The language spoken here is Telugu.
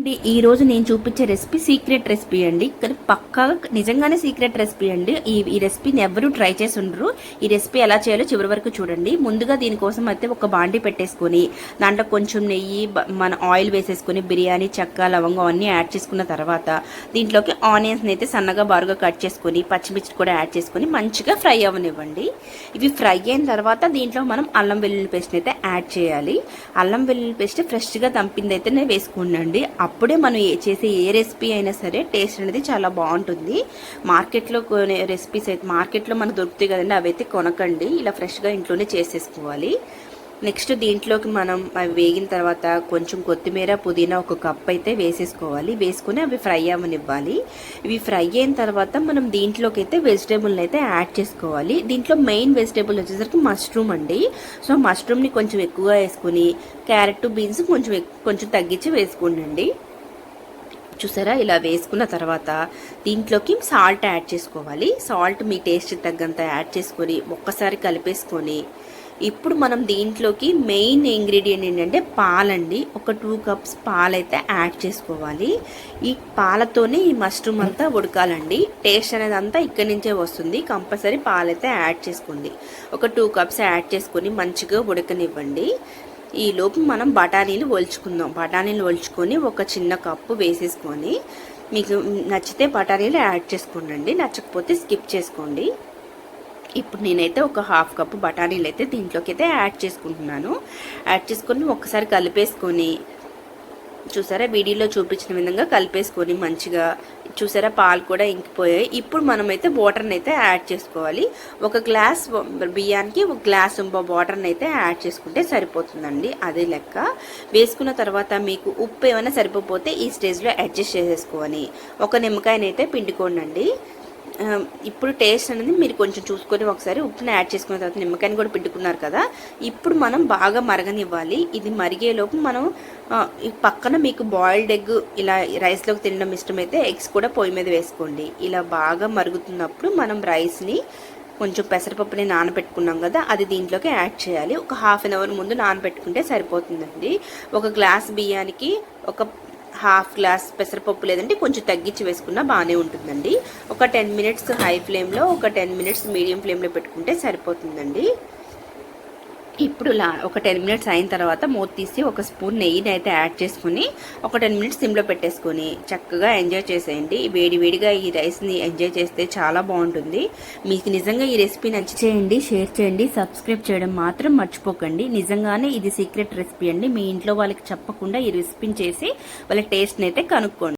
అండి ఈ రోజు నేను చూపించే రెసిపీ సీక్రెట్ రెసిపీ అండి. కానీ పక్కా నిజంగానే సీక్రెట్ రెసిపీ అండి. ఈ ఈ రెసిపీని ఎవరు ట్రై చేసి ఉండరు. ఈ రెసిపీ ఎలా చేయాలో చివరి వరకు చూడండి. ముందుగా దీనికోసం అయితే ఒక బాండి పెట్టేసుకొని దాంట్లో కొంచెం నెయ్యి మన ఆయిల్ వేసేసుకొని బిర్యానీ చెక్క లవంగం అన్నీ యాడ్ చేసుకున్న తర్వాత దీంట్లోకి ఆనియన్స్ని అయితే సన్నగా బారుగా కట్ చేసుకొని పచ్చిమిర్చి కూడా యాడ్ చేసుకొని మంచిగా ఫ్రై అవ్వనివ్వండి. ఇవి ఫ్రై అయిన తర్వాత దీంట్లో మనం అల్లం వెల్లుల్లి పేస్ట్ అయితే యాడ్ చేయాలి. అల్లం వెల్లుల్లి పేస్ట్ ఫ్రెష్గా దంపింది అయితేనే వేసుకోండి. అప్పుడే మనం ఏ చేసే ఏ రెసిపీ అయినా సరే టేస్ట్ అనేది చాలా బాగుంటుంది. మార్కెట్లో కొనే రెసిపీస్ అయితే మార్కెట్లో మనకు దొరుకుతాయి కదండి అవి అయితే కొనకండి. ఇలా ఫ్రెష్గా ఇంట్లోనే చేసేసుకోవాలి. నెక్స్ట్ దీంట్లోకి మనం అవి వేగిన తర్వాత కొంచెం కొత్తిమీర పుదీనా ఒక కప్ అయితే వేసేసుకోవాలి. వేసుకొని అవి ఫ్రై అవ్వనివ్వాలి. ఇవి ఫ్రై అయిన తర్వాత మనం దీంట్లోకి అయితే వెజిటేబుల్ని అయితే యాడ్ చేసుకోవాలి. దీంట్లో మెయిన్ వెజిటేబుల్ వచ్చేసరికి మష్రూమ్ అండి. సో మష్రూమ్ని కొంచెం ఎక్కువగా వేసుకొని క్యారెట్ బీన్స్ కొంచెం కొంచెం తగ్గించి వేసుకోండి చూసారా? ఇలా వేసుకున్న తర్వాత దీంట్లోకి సాల్ట్ యాడ్ చేసుకోవాలి. సాల్ట్ మీ టేస్ట్ తగ్గంత యాడ్ చేసుకొని ఒక్కసారి కలిపేసుకొని ఇప్పుడు మనం దీంట్లోకి మెయిన్ ఇంగ్రీడియంట్ ఏంటంటే పాలండి. ఒక టూ కప్స్ పాలైతే యాడ్ చేసుకోవాలి. ఈ పాలతోనే ఈ మష్రూమ్ అంతా ఉడకాలండి. టేస్ట్ అనేది అంతా ఇక్కడి నుంచే వస్తుంది. కంపల్సరీ పాలైతే యాడ్ చేసుకోండి. ఒక టూ కప్స్ యాడ్ చేసుకొని మంచిగా ఉడకనివ్వండి. ఈలోపు మనం బఠానీలు ఒలుచుకుందాం. బఠానీలు ఒలుచుకొని ఒక చిన్న కప్పు వేసేసుకొని మీకు నచ్చితే బఠానీలు యాడ్ చేసుకోండి నచ్చకపోతే స్కిప్ చేసుకోండి. ఇప్పుడు నేనైతే ఒక హాఫ్ కప్పు బఠానీలు అయితే దీంట్లోకి అయితే యాడ్ చేసుకుంటున్నాను. యాడ్ చేసుకొని ఒక్కసారి కలిపేసుకొని చూసారా? వీడియోలో చూపించిన విధంగా కలిపేసుకొని మంచిగా చూసారా పాలు కూడా ఇంకిపోయాయి. ఇప్పుడు మనమైతే వాటర్ని అయితే యాడ్ చేసుకోవాలి. ఒక గ్లాస్ బియ్యానికి ఒక గ్లాస్ వాటర్ని అయితే యాడ్ చేసుకుంటే సరిపోతుందండి. అదే లెక్క వేసుకున్న తర్వాత మీకు ఉప్పు ఏమైనా సరిపోతే ఈ స్టేజ్లో అడ్జస్ట్ చేసేసుకొని ఒక నిమ్మకాయనైతే పిండుకోండి ఇప్పుడు టేస్ట్ అనేది మీరు కొంచెం చూసుకొని ఒకసారి ఉప్పుని యాడ్ చేసుకున్న తర్వాత నిమ్మకాయని కూడా పిండుకున్నారు కదా. ఇప్పుడు మనం బాగా మరగనివ్వాలి. ఇది మరిగేలోపు మనం పక్కన మీకు బాయిల్డ్ ఎగ్ ఇలా రైస్లోకి తినడం ఇష్టమైతే ఎగ్స్ కూడా పొయ్యి మీద వేసుకోండి. ఇలా బాగా మరుగుతున్నప్పుడు మనం రైస్ని కొంచెం పెసరపప్పుని నానబెట్టుకున్నాం కదా అది దీంట్లోకి యాడ్ చేయాలి. ఒక హాఫ్ అన్ అవర్ ముందు నానబెట్టుకుంటే సరిపోతుందండి. ఒక గ్లాస్ బియ్యానికి ఒక హాఫ్ గ్లాస్ పెసరపప్పు లేదంటే కొంచెం తగ్గించి వేసుకున్నా బాగానే ఉంటుందండి. ఒక టెన్ మినిట్స్ హై ఫ్లేమ్లో ఒక టెన్ మినిట్స్ మీడియం ఫ్లేమ్లో పెట్టుకుంటే సరిపోతుందండి. ఇప్పుడు లా ఒక టెన్ మినిట్స్ అయిన తర్వాత మూత తీసి ఒక స్పూన్ నెయ్యిని అయితే యాడ్ చేసుకుని ఒక టెన్ మినిట్స్ సిమ్లో పెట్టేసుకొని చక్కగా ఎంజాయ్ చేసేయండి. వేడి వేడిగా ఈ రైస్ని ఎంజాయ్ చేస్తే చాలా బాగుంటుంది. మీకు నిజంగా ఈ రెసిపీ నచ్చి చేయండి షేర్ చేయండి సబ్స్క్రైబ్ చేయడం మాత్రం మర్చిపోకండి. నిజంగానే ఇది సీక్రెట్ రెసిపీ అండి. మీ ఇంట్లో వాళ్ళకి చెప్పకుండా ఈ రెసిపీని చేసి వాళ్ళ టేస్ట్ని అయితే కనుక్కోండి.